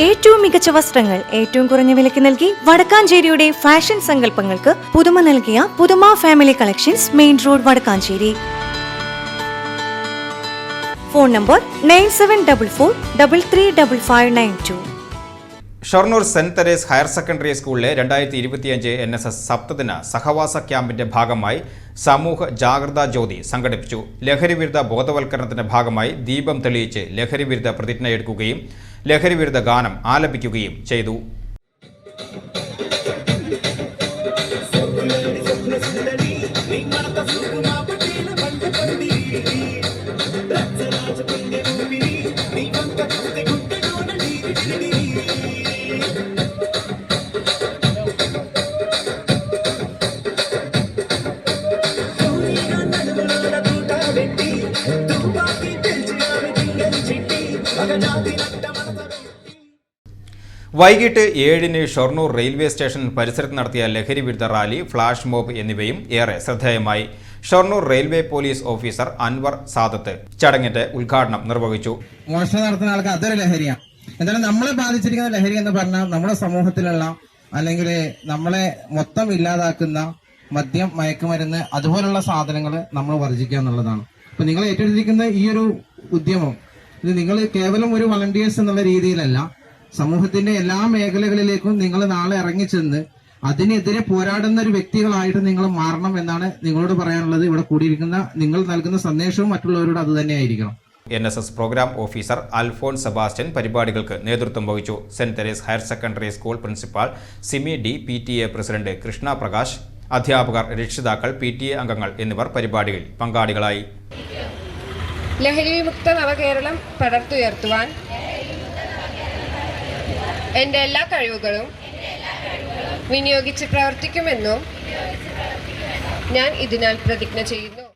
ഏറ്റവും മികച്ച വസ്ത്രങ്ങൾ ഏറ്റവും കുറഞ്ഞ വിലയ്ക്ക് നൽകി വടക്കാഞ്ചേരിയുടെ ഫാഷൻ സങ്കല്പങ്ങൾക്ക് പുതുമ നൽകിയ പുതുമ family collections main road Vadakkanchery. Phone number nine seven double four double three double five nine two. Shoranur saint Therese higher secondary സ്കൂളിലെ രണ്ടായിരത്തി ഇരുപത്തിയഞ്ച് എൻ എസ് എസ് സപ്തദിന സഹവാസ ക്യാമ്പിന്റെ ഭാഗമായി സമൂഹ ജാഗ്രതാ ജ്യോതി സംഘടിപ്പിച്ചു. ലഹരിവിരുദ്ധ ബോധവൽക്കരണത്തിന്റെ ഭാഗമായി ദീപം തെളിയിച്ച് ലഹരിവിരുദ്ധ പ്രതിജ്ഞയെടുക്കുകയും ലഹരിവിരുദ്ധ ഗാനം ആലപിക്കുകയും ചെയ്തു. വൈകിട്ട് ഏഴിന് ഷൊർണൂർ റെയിൽവേ സ്റ്റേഷൻ പരിസരത്ത് നടത്തിയ ലഹരി വിരുദ്ധ റാലി ഫ്ളാഷ് മോബ് എന്നിവയും ഏറെ ശ്രദ്ധേയമായി. Shoranur railway police officer Anwar Sadath ചടങ്ങിന്റെ ഉദ്ഘാടനം നിർവഹിച്ചു. നടത്തുന്ന അതൊരു എന്തായാലും നമ്മളെ ബാധിച്ചിരിക്കുന്ന ലഹരി എന്ന് പറഞ്ഞാൽ നമ്മുടെ സമൂഹത്തിലുള്ള അല്ലെങ്കിൽ നമ്മളെ മൊത്തം ഇല്ലാതാക്കുന്ന മദ്യം മയക്കുമരുന്ന് അതുപോലുള്ള സാധനങ്ങൾ നമ്മൾ വർജിക്കുക എന്നുള്ളതാണ്. അപ്പൊ നിങ്ങൾ ഏറ്റെടുത്തിരിക്കുന്ന ഈ ഒരു ഉദ്യമം ഇത് നിങ്ങൾ കേവലം ഒരു വളണ്ടിയേഴ്സ് എന്നുള്ള രീതിയിലല്ല സമൂഹത്തിന്റെ എല്ലാ മേഖലകളിലേക്കും നിങ്ങൾ നാളെ ഇറങ്ങിച്ചെന്ന് അതിനെതിരെ പോരാടുന്ന ഒരു വ്യക്തികളായിട്ട് നിങ്ങൾ മാറണം എന്നാണ് നിങ്ങളോട് പറയാനുള്ളത്. ഇവിടെ കൂടിയിരിക്കുന്ന നിങ്ങൾ നൽകുന്ന സന്ദേശവും മറ്റുള്ളവരോട് അത് തന്നെയായിരിക്കണം. N S S programme officer Alphonse Sebastian പരിപാടികൾക്ക് നേതൃത്വം വഹിച്ചു. Saint Teresa's higher secondary school principal Simi D P T A president Krishna Prakash അധ്യാപകർ രക്ഷിതാക്കൾ പി ടി എ അംഗങ്ങൾ എന്നിവർ പരിപാടികളിൽ പങ്കാളികളായി. ലഹരി വിമുക്ത നവകേരളം പടർത്തുയർത്തുവാൻ എന്റെ എല്ലാ കഴിവുകളും വിനിയോഗിച്ച് പ്രവർത്തിക്കുമെന്നും ഞാൻ ഇതിനാൽ പ്രതിജ്ഞ ചെയ്യുന്നു.